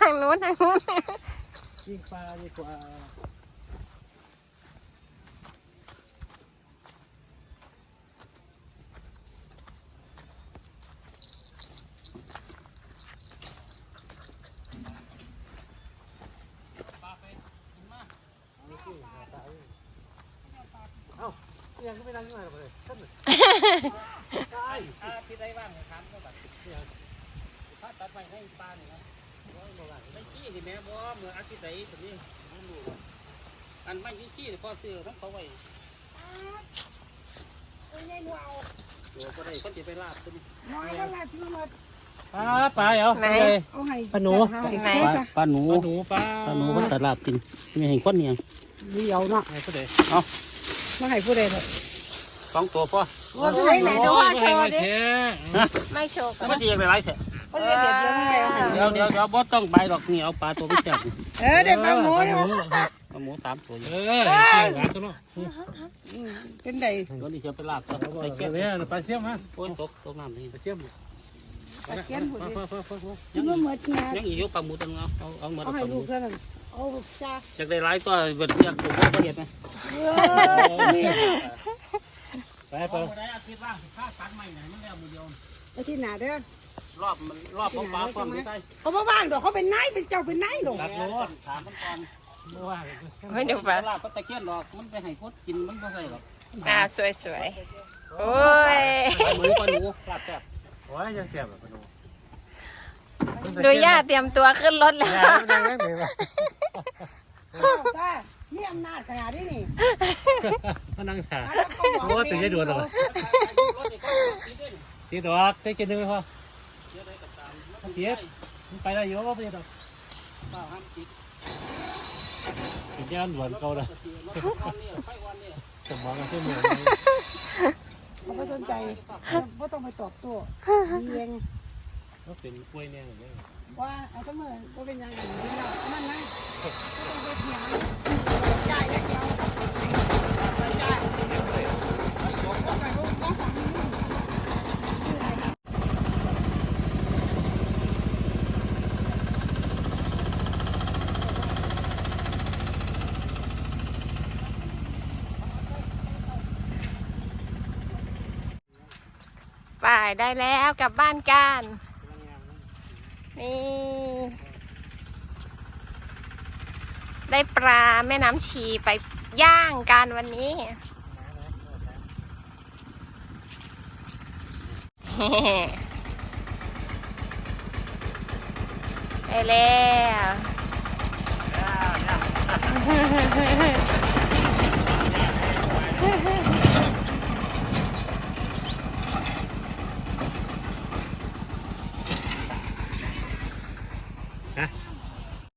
ทางนู้นทางนู้นยิงปลาดีกว่าเอ้ายังก็ไม่นั่งยังไงหรอกเลยท่านน่ะใช่ถ้าพี่ได้ว่างนี่ยถามก็แบบถ้าตัดไปให้ปลาเนี่ยนะไม่ชี้สิแม่บ่เมื่ออาทิตย์ใดแบบนี้ไม่รู้อันไม่ชี้พอซื้อทั้งเขาไว้ตัวก็ได้คนจะไปลาบตัวนี้ปลาปลาเหรอไหนปลาหนูไหนปลาหนูปลาหนูปลาปลาหนูคนตลาบกินไม่เห็นคนเนี่ยเดียวเนาะไอ้ผู้ใดมาให้ผู้ใดเลยสองตัวพ่อว่าไหนไหนดูว่าโชว์ดิแท้ไม่โชว์กันมันจะยังไงไรเถอะ เขาจะเด็ดเดียวไม่ได้เอาให้เดี๋ยวเดี๋ยวเดี๋ยวบ่ต้องใบหรอกนี่เอาปลาตัวไม่จับเออเด็ดปลาหมูเนี่ยปลาหมูสามตัวเออเกี่ยวกับตัวเนาะเป็นไดตัวนี้จะไปลาบตัวไปไปเก็เก็บบเนี่ยปลาเสี่ยมฮะโอ้ยตกตกน้ำนี่ปลาเสี่ยมตะเกียนผู้ปลาใดปลาปลาปลาปลากินว่าเหมือนเนี่ยยังอีกอยู่ปลาหมูตัวนึงเอาเอาเอามาเอาให้ปลาหลูมูกเท่านั้นเอาจ้าจากได้หลายตัวเบิดเรียกผมก็เห็นนะเออนี่ไปไปพอได้อาทิตย์ว่างค่าตัดใหม่ไหนมันแล้วมือเดียวไอ้ที่หนาเด้อ รอบมันรอบของปลาความไม่ได้เขาบ่ว่างดอกเขาเป็นนายเป็นเจ้าเป็นนายดอกตัดโลถามมันก่อนไม่ว่าไม่ดูปปะลาก็ตะเกียนดอกมันไปให้พดกินมันไม่ใช่หรอกอ่าสวยสวยๆโอ้ยปลาหมูปลาหนูปลาแซ่บโอ้ยยังเสียบแบบปลาหนูดูย่าเตรียมตัวขึ้นรถแล้วยาไม่นั่งนั่งเลยวะจ้ามีอำนาจขนาดนี้นี่มานั่งถ่าเอาแล้วก็บอกโอ้ตื่นได้ด่วนเลยวะตีดอกใจกิน ได้ไหมพ่อเทียบมันไปได้เยอะป่ะพี่ดอกปลาห้ามจิกกินแค่ด่วนเก่าเลยรถวันนี้ไฟวันนี้สมองกันเชื่อมือเขาไม่สนใจไม่ต้องไปตอบโต้เลี้ยงก็เป็นกล้วยเนี่ยเลยว่าเอาเสมอก็เป็นอย่างนี้นะมันนะก็ต้องไปเถียงจ่ายได้เดียวจ่ายก็ไปลูกน้องของนี่ ไปได้แล้วกลับบ้านกันนี่ ได้ปลาแม่น้ำชีไปย่างกันวันนี้ ได้แล้ว